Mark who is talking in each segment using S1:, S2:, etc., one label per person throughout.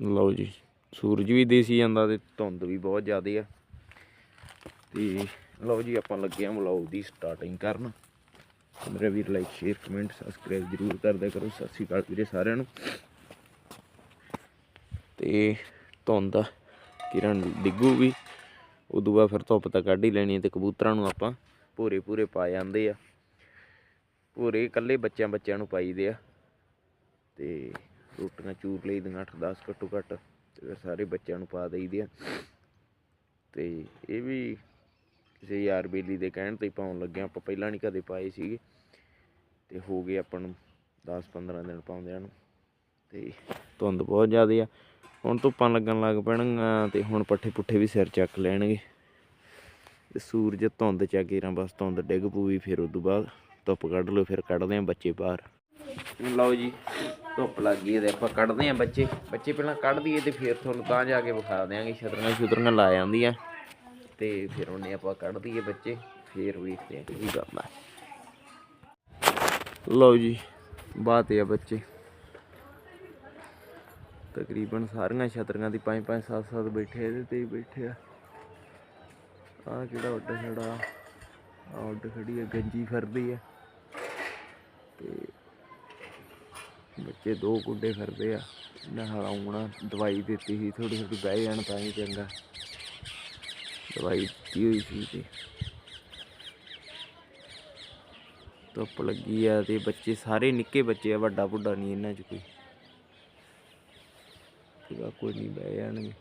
S1: ਲਓ ਜੀ, ਸੂਰਜ ਵੀ ਦੇਸੀ ਜਾਂਦਾ ਤੇ ਧੁੰਦ ਵੀ ਬਹੁਤ ਜ਼ਿਆਦੀ ਆ। ਤੇ ਲਓ ਜੀ, ਆਪਾਂ ਲੱਗੇ ਆ ਵਲੌਗ ਦੀ ਸਟਾਰਟਿੰਗ ਕਰਨ। ਤੇ ਮੇਰੇ ਵੀਰ ਲਾਈਕ ਸ਼ੇਅਰ ਕਮੈਂਟ ਸਬਸਕ੍ਰਾਈਬ ਜਰੂਰ ਕਰਦੇ ਕਰੋ। ਸਤਿ ਸ਼੍ਰੀ ਅਕਾਲ ਵੀਰੇ ਸਾਰਿਆਂ ਨੂੰ। ਤੇ ਧੁੰਦ ਕਿਰਨ ਡਿੱਗੂਗੀ ਉਦੋਂ ਬਾਅਦ ਫਿਰ ਧੁੱਪ ਤਾਂ ਕੱਢ ਹੀ ਲੈਣੀ ਤੇ ਕਬੂਤਰਾਂ ਨੂੰ ਆਪਾਂ ਭੂਰੇ ਭੂਰੇ ਪਾ ਜਾਂਦੇ ਆ। ਭੂਰੇ ਇਕੱਲੇ ਬੱਚਿਆਂ ਬੱਚਿਆਂ ਨੂੰ ਪਾਈਦੇ ਆ। ਤੇ ਰੋਟੀਆਂ ਚੂਰ ਲਈ ਦੀਆਂ 8-10 ਘੱਟੋ ਘੱਟ, ਤੇ ਸਾਰੇ ਬੱਚਿਆਂ ਨੂੰ ਪਾ ਦਈਦੇ ਆ ਤੇ ਇਹ ਵੀ ਕਿਸੇ ਯਾਰ ਬੇਲੀ ਦੇ ਕਹਿਣ ਤੇ ਹੀ ਪਾਉਣ ਲੱਗੇ ਆਪਾਂ ਪਹਿਲਾਂ ਨਹੀਂ ਕਦੇ ਪਾਏ ਸੀਗੇ। ਤੇ ਹੋ ਗਏ ਆਪਾਂ ਨੂੰ 10-15 ਦਿਨ ਪਾਉਂਦਿਆਂ ਨੂੰ। ਤੇ ਧੁੰਦ ਬਹੁਤ ਜ਼ਿਆਦਾ ਆ। ਹੁਣ ਧੁੱਪਾਂ ਲੱਗਣ ਲੱਗ ਪੈਣਗੀਆਂ ਤੇ ਹੁਣ ਪੱਠੇ ਪੁੱਠੇ ਵੀ ਸਿਰ ਚੱਕ ਲੈਣਗੇ। ਤੇ ਸੂਰਜ ਧੁੰਦ ਚ ਅੱਗੇ ਬਸ ਧੁੰਦ ਡਿੱਗ ਪੂਗੀ ਫਿਰ ਉਦੋਂ ਬਾਅਦ ਧੁੱਪ ਕੱਢ ਲਓ, ਫਿਰ ਕੱਢਦੇ ਆ ਬੱਚੇ ਬਾਹਰ। ਲਓ ਜੀ। ਧੁੱਪ ਲੱਗ ਗਈ ਹੈ ਤੇ ਆਪਾਂ ਕੱਢਦੇ ਆ ਬੱਚੇ। ਬੱਚੇ ਪਹਿਲਾਂ ਕੱਢ ਦਈਏ ਤੇ ਫਿਰ ਤੁਹਾਨੂੰ ਤਾਂ ਜਾ ਕੇ ਵਿਖਾ ਦਿਆਂਗੇ। ਛਤਰੀਆਂ ਛੁਤਰੀਆਂ ਲਾ ਜਾਂਦੀਆਂ। ਤੇ ਫਿਰ ਉਹਨੇ ਆਪਾਂ ਕੱਢ ਦਈਏ ਬੱਚੇ। ਫਿਰ ਵੇਖਦੇ ਆ ਕੀ ਕਰਨਾ। ਲਓ ਜੀ, ਬਾਤ ਆ ਬੱਚੇ। ਤਕਰੀਬਨ ਸਾਰੀਆਂ ਛਤਰੀਆਂ ਦੀ 5 5 7 7 ਬੈਠੇ ਇਹਦੇ ਤੇ ਹੀ ਬੈਠੇ ਆ। ਆ ਕਿਹੜਾ ਉੱਡ ਖੜਾ? ਆ ਉੱਡ ਖੜੀ ਆ, ਗੰਜੀ ਫਿਰਦੀ ਆ। ਤੇ ਬੱਚੇ ਦੋ ਗੁੱਡੇ ਫਿਰਦੇ ਆ। ਨਹਾਉਣਾ ਦਵਾਈ ਦਿੱਤੀ ਸੀ ਥੋੜੀ ਥੋੜੀ ਬਹਿ ਜਾਣ ਤਾਂ ਹੀ ਚੰਗਾ। ਦਵਾਈ ਦਿੱਤੀ ਹੋਈ ਸੀ ਤੇ ਧੁੱਪ ਲੱਗੀ ਆ ਤੇ ਬੱਚੇ ਸਾਰੇ ਨਿੱਕੇ ਬੱਚੇ ਆ ਵੱਡਾ ਬੁੱਢਾ ਨਹੀਂ ਇਹਨਾਂ 'ਚ ਕੋਈ। ਕੋਈ ਨਹੀਂ, ਬਹਿ ਜਾਣਗੇ।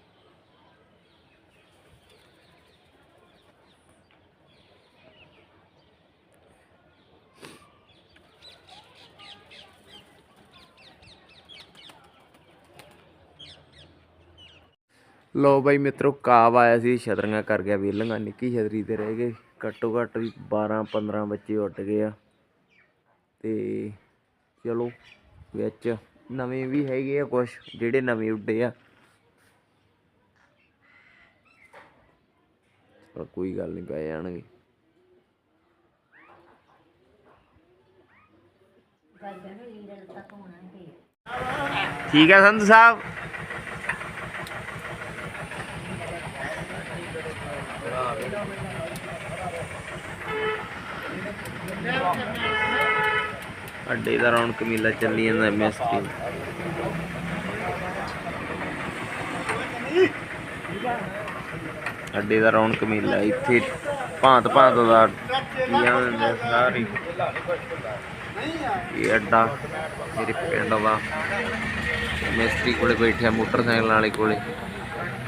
S1: ਲੋ ਬਾਈ ਮਿੱਤਰੋ, ਕਾਵ ਆਇਆ ਸੀ, ਛਤਰੀਆਂ ਕਰ ਗਿਆ ਵੇਲੰਗਾ ਨਿੱਕੀ ਛਤਰੀ ਤੇ ਰਹਿ ਗਏ। ਘੱਟੋ ਘੱਟ ਵੀ 12 15 ਬੱਚੇ ਉੱਡ ਗਏ ਆ। ਤੇ ਚਲੋ, ਵਿੱਚ ਨਵੇਂ ਵੀ ਹੈਗੇ ਆ ਕੁਝ ਜਿਹੜੇ ਨਵੇਂ ਉੱਡੇ ਆ। ਕੋਈ ਗੱਲ ਨਹੀਂ, ਪੈ ਜਾਣਗੇ। ਠੀਕ ਹੈ ਸੰਧੂ ਸਾਹਿਬ? ਅੱਡੇ ਦਾ ਰੌਣਕ ਮੇਲਾ ਚੱਲੀ ਜਾਂਦਾ ਐਮਐਸਪੀ ਅੱਡੇ ਦਾ ਰੌਣਕ ਮੇਲਾ, ਇੱਥੇ ਭਾਂਤ ਭਾਂਤ ਦਾ ਕੀਆਂ ਇਹ ਅੱਡਾ ਮੇਰੇ ਪਿੰਡ ਦਾ। ਮਿਸਤਰੀ ਕੋਲੇ ਬੈਠਿਆ, ਮੋਟਰਸਾਈਕਲ ਵਾਲੇ ਕੋਲੇ।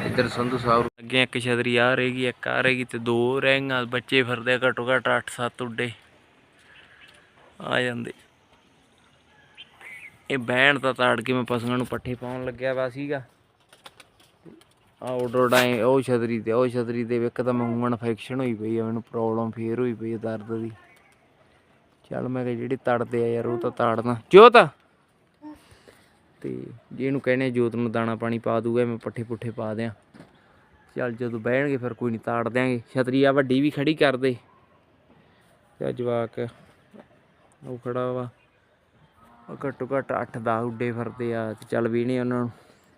S1: ਇੱਧਰ ਸੰਧੂ ਸਾਹਿਬ ਅੱਗੇ ਇੱਕ ਛਤਰੀ ਆ ਰਹੇਗੀ, ਇੱਕ ਆ ਰਹੇਗੀ ਤੇ ਦੋ ਰਹਿਗੀਆਂ ਬੱਚੇ ਫਿਰਦੇ ਘੱਟੋ ਘੱਟ 8-7 ਉੱਡੇ। ਆ ਜਾਂਦੇ। ਇਹ ਬੈਣ ਤਾਂ ਤਾੜ ਕੇ ਮੈਂ ਪਸ਼ੂਆਂ ਨੂੰ ਪੱਠੇ ਪਾਉਣ ਲੱਗਿਆ ਵਾ ਸੀਗਾ। ਆ ਆਰਡਰ ਡਾਈ ਉਹ ਛਤਰੀ ਤੇ, ਉਹ ਛਤਰੀ ਦੇ ਇੱਕ ਤਾਂ ਮੈਨੂੰ ਇਨਫੈਕਸ਼ਨ ਹੋਈ ਪਈ ਆ, ਮੈਨੂੰ ਪ੍ਰੋਬਲਮ ਫੇਰ ਹੋਈ ਪਈ ਆ ਦਰਦ ਦੀ। ਚੱਲ ਮੈਂ ਕਿਹਾ ਜਿਹੜੀ ਤੜਦੇ ਆ ਯਾਰ, ਉਹ ਤਾਂ ਤਾੜਨਾ। ਜੋਤ! ਤੇ ਜੇ ਇਹਨੂੰ ਕਹਿੰਦੇ ਜੋਤ ਨੂੰ ਦਾਣਾ ਪਾਣੀ ਪਾ ਦੂਗਾ ਮੈਂ ਪੱਠੇ ਪੁੱਠੇ ਪਾ ਦਿਆਂ। ਚੱਲ ਜਦੋਂ ਬਹਿਣਗੇ ਫਿਰ ਕੋਈ ਨਹੀਂ ਤਾੜ ਦਿਆਂਗੇ। ਛਤਰੀ ਆ ਵੱਡੀ ਵੀ ਖੜੀ ਕਰ ਦੇ। ਤੇ ਜਵਾਕ ਉਹ ਖੜਾ ਵਾ। ਉਹ ਘੱਟੋ ਘੱਟ 8-10 ਉੱਡੇ ਫਿਰਦੇ ਆ ਤੇ ਚੱਲ ਵੀ ਨਹੀਂ ਉਹਨਾਂ ਨੂੰ।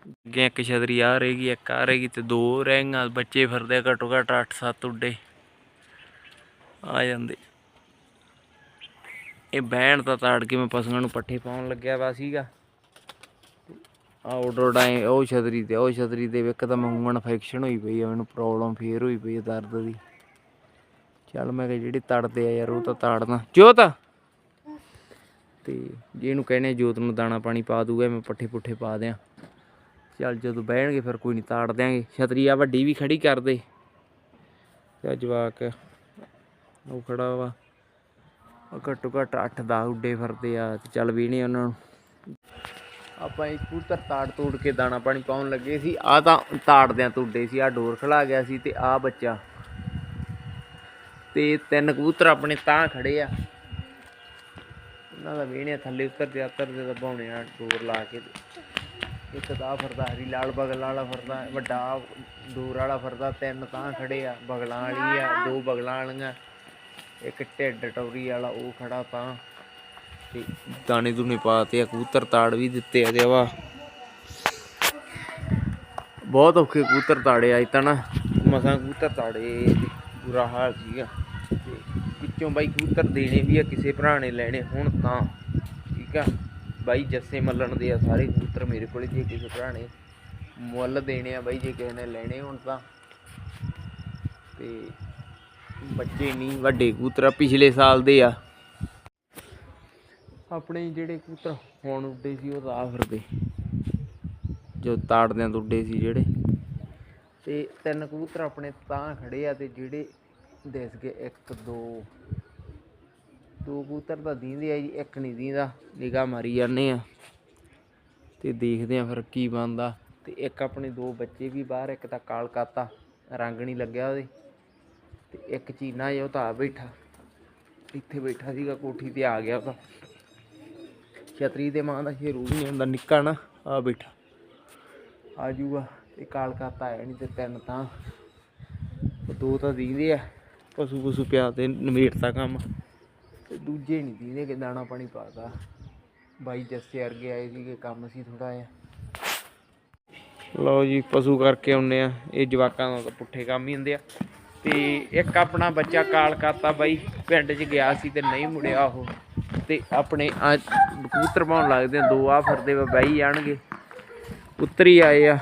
S1: ਅੱਗੇ ਇੱਕ ਛਤਰੀ ਆ ਰਹੇਗੀ ਇੱਕ ਆ ਰਹੇਗੀ ਤੇ ਦੋ ਰਹਿਗੀਆਂ ਬੱਚੇ ਫਿਰਦੇ ਆ ਘੱਟੋ ਘੱਟ 8-7 ਉੱਡੇ। ਆ ਜਾਂਦੇ। ਇਹ ਬੈਣ ਤਾਂ ਤਾੜ ਕੇ ਮੈਂ ਪਸ਼ੂਆਂ ਨੂੰ ਪੱਠੇ ਪਾਉਣ ਲੱਗਿਆ ਵਾ ਸੀਗਾ। ਆ ਆਰਡਰ ਡਾਈ ਉਹ ਛਤਰੀ ਤੇ ਉਹ ਛਤਰੀ ਦੇ ਇੱਕ ਤਾਂ ਮੈਨੂੰ ਇਨਫੈਕਸ਼ਨ ਹੋਈ ਪਈ ਆ, ਮੈਨੂੰ ਪ੍ਰੋਬਲਮ ਫੇਰ ਹੋਈ ਪਈ ਆ ਦਰਦ ਦੀ। ਚੱਲ ਮੈਂ ਕਿਹਾ ਜਿਹੜੀ ਤੜਦੇ ਆ ਯਾਰ ਉਹ ਤਾਂ ਤਾੜਨਾ। ਜੋਤ! ਤੇ ਜੇ ਇਹਨੂੰ ਕਹਿੰਦੇ ਜੋਤ ਨੂੰ ਦਾਣਾ ਪਾਣੀ ਪਾ ਦੂਗਾ, ਮੈਂ ਪੱਠੇ ਪੁੱਠੇ ਪਾ ਦਿਆਂ। ਚੱਲ ਜਦੋਂ ਬਹਿਣਗੇ ਫਿਰ ਕੋਈ ਨਹੀਂ ਤਾੜ ਦਿਆਂਗੇ। ਛਤਰੀ ਆ ਵੱਡੀ ਵੀ ਖੜੀ ਕਰ ਦੇ। ਤੇ ਜਵਾਕ, ਉਹ ਖੜਾ ਵਾ। ਉਹ ਘੱਟੋ ਘੱਟ 8-10 ਉੱਡੇ ਫਿਰਦੇ ਆ, ਤੇ ਚੱਲ ਵੀ ਨਹੀਂ ਉਹਨਾਂ ਨੂੰ। ਆਪਾਂ ਇਹ ਕਬੂਤਰ ਤਾੜ ਤੋੜ ਕੇ ਦਾਣਾ ਪਾਣੀ ਪਾਉਣ ਲੱਗੇ ਸੀ। ਆ ਤਾਂ ਤਾੜਦਿਆਂ ਤੁੱਡੇ ਸੀ ਆ ਡੋਰ ਖਲਾ ਗਿਆ ਸੀ ਤੇ ਆ ਬੱਚਾ। ਤੇ ਤਿੰਨ ਕਬੂਤਰ ਆਪਣੇ ਤਾਂ ਖੜੇ ਆ। ਉਹਨਾਂ ਦਾ ਵੇਹਣੇ ਥੱਲੇ ਉਤਰਦੇ ਉਤਰਦੇ ਤਾਂ ਬਾਉਣੇ ਆ ਡੋਰ ਲਾ ਕੇ। ਇੱਕ ਦਾ ਫਰਦਾ ਹਰੀ ਲਾਲ ਬਗਲ ਵਾਲਾ ਫਰਦਾ ਵੱਡਾ ਡੋਰ ਵਾਲਾ ਫਰਦਾ ਤਿੰਨ ਤਾਂ ਖੜੇ ਆ, ਬਗਲਾਂ ਵਾਲੀ ਆ, ਦੋ ਬਗਲਾਂ ਵਾਲੀਆਂ। ਇੱਕ ਢਿੱਡ ਟੌਰੀ ਵਾਲਾ, ਉਹ ਖੜਾ ਤਾਂ। ਤੇ ਦਾਣੇ ਦੂਣੇ ਪਾਤੇ ਆ ਕਬੂਤਰ ਤਾੜ ਵੀ ਦਿੱਤੇ ਆ ਤੇ ਵਾ। ਬਹੁਤ ਔਖੇ ਕਬੂਤਰ ਤਾੜੇ ਅੱਜ ਤਾਂ ਨਾ ਮਸਾਂ ਕਬੂਤਰ ਤਾੜੇ ਬੁਰਾ ਹਾਲ ਸੀਗਾ। ਤੇ ਵਿੱਚੋਂ ਬਾਈ ਕਬੂਤਰ ਦੇਣੇ ਵੀ ਆ ਕਿਸੇ ਭਰਾ ਨੇ ਲੈਣੇ ਹੁਣ ਤਾਂ ਠੀਕ ਆ। ਬਾਈ ਜੱਸੇ ਮੱਲਣ ਦੇ ਆ ਸਾਰੇ ਕਬੂਤਰ ਮੇਰੇ ਕੋਲ ਜੇ ਕਿਸੇ ਭਰਾ ਨੇ ਮੁੱਲ ਦੇਣੇ ਆ ਬਾਈ ਜੇ ਕਿਸੇ ਨੇ ਲੈਣੇ ਹੁਣ ਤਾਂ। ਤੇ ਬੱਚੇ ਨਹੀਂ ਵੱਡੇ ਕਬੂਤਰ ਆ, ਪਿਛਲੇ ਸਾਲ ਦੇ ਆ। ਆਪਣੇ ਜਿਹੜੇ ਕਬੂਤਰ ਹੁਣ ਉੱਡੇ ਸੀ ਉਹ ਤਾਂ ਫਿਰਦੇ। ਜੋ ਤਾੜਦਿਆਂ ਉੱਡੇ ਸੀ ਜਿਹੜੇ। ਤੇ ਤਿੰਨ ਕਬੂਤਰ ਆਪਣੇ ਤਾਂ ਖੜੇ ਆ ਤੇ ਜਿਹੜੇ ਦਿਸ ਗਏ ਇੱਕ, ਦੋ। ਦੋ ਕਬੂਤਰ ਤਾਂ ਦੀਂਦੇ ਆ ਜੀ, ਇੱਕ ਨਹੀਂ ਦੀਂਦਾ। ਨਿਗਾਹ ਮਾਰੀ ਜਾਂਦੇ ਆ। ਤੇ ਦੇਖਦੇ ਆ ਫਿਰ ਕੀ ਬਣਦਾ। ਤੇ ਇੱਕ ਆਪਣੇ ਦੋ ਬੱਚੇ ਵੀ ਬਾਹਰ, ਇੱਕ ਤਾਂ ਕਾਲਕਾਤਾ ਰੰਗ ਨਹੀਂ ਲੱਗਿਆ ਉਹਦੇ। ਤੇ ਇੱਕ ਚੀਨਾ ਜਿਹਾ ਉਹ ਤਾਂ ਆ ਬੈਠਾ। ਇੱਥੇ ਬੈਠਾ ਸੀਗਾ ਕੋਠੀ ਤੇ ਆ ਗਿਆ ਉਹ ਤਾਂ। ਛਤਰੀ ਦੇ ਮਾਂ ਦਾ ਸ਼ੇਰੂ ਵੀ ਨਹੀਂ ਹੁੰਦਾ, ਨਿੱਕਾ ਨਾ, ਆ ਬੈਠਾ। ਆ ਜੂਗਾ ਤੇ ਕਾਲਕਾਤਾ ਆਇਆ ਨਹੀਂ ਤੇ ਤਿੰਨ ਤਾਂ। ਦੋ ਤਾਂ ਦੀਂਦੇ ਆ ਪਸ਼ੂ ਪਸ਼ੂ ਪਿਆ ਤੇ ਨਮੇੜਤਾ ਕੰਮ। ਤੇ ਦੂਜੇ ਨਹੀਂ ਦੀਂਦੇ ਕਿ ਦਾਣਾ ਪਾਣੀ ਪਾਦਾ ਬਾਈ ਜੱਸੇ ਅਰਗੇ ਆਏ ਸੀਗੇ ਕੰਮ ਸੀ ਥੋੜਾ ਜਿਹਾ। ਲਓ ਜੀ, ਪਸ਼ੂ ਕਰਕੇ ਆਉਨੇ ਆ। ਇਹ ਜਵਾਕਾਂ ਦਾ ਤਾਂ ਪੁੱਠੇ ਕੰਮ ਹੀ ਹੁੰਦੇ ਆ। ਤੇ ਇੱਕ ਆਪਣਾ ਬੱਚਾ ਕਾਲਕਾਤਾ ਬਾਈ, ਪਿੰਡ 'ਚ ਗਿਆ ਸੀ ਤੇ ਨਹੀਂ ਮੁੜਿਆ ਉਹ। ਤੇ ਆਪਣੇ ਆ ਕਬੂਤਰ ਪਾਉਣ ਲੱਗਦੇ ਆ, ਦੋ ਆ ਫਿਰਦੇ ਬਾਈ ਜਾਣਗੇ ਉੱਤਰੀ ਆਏ ਆ।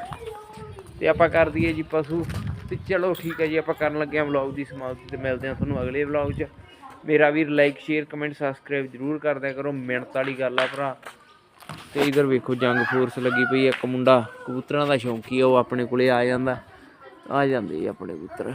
S1: ਤੇ ਆਪਾਂ ਕਰ ਦਈਏ ਜੀ ਪਸ਼ੂ। ਤੇ ਚਲੋ ਠੀਕ ਹੈ ਜੀ, ਆਪਾਂ ਕਰਨ ਲੱਗੇ ਆ ਵਲੌਗ ਦੀ ਸਮਾਪਤੀ ਤੇ ਮਿਲਦੇ ਆ ਤੁਹਾਨੂੰ ਅਗਲੇ ਵਲੌਗ 'ਚ। ਮੇਰਾ ਵੀਰ ਲਾਈਕ ਸ਼ੇਅਰ ਕਮੈਂਟ ਸਬਸਕ੍ਰਾਈਬ ਜਰੂਰ ਕਰ ਦਿਆ ਕਰੋ। ਮਿਹਨਤ ਵਾਲੀ ਗੱਲ ਆ ਭਰਾ। ਤੇ ਇਧਰ ਵੇਖੋ ਜੰਗ ਫੋਰਸ ਲੱਗੀ ਪਈ ਇੱਕ ਮੁੰਡਾ। ਕਬੂਤਰਾਂ ਦਾ ਸ਼ੌਂਕੀ ਆ, ਉਹ ਆਪਣੇ ਕੋਲੇ ਆ ਜਾਂਦਾ। ਆ ਜਾਂਦੇ ਜੀ ਆਪਣੇ ਕਬੂਤਰ।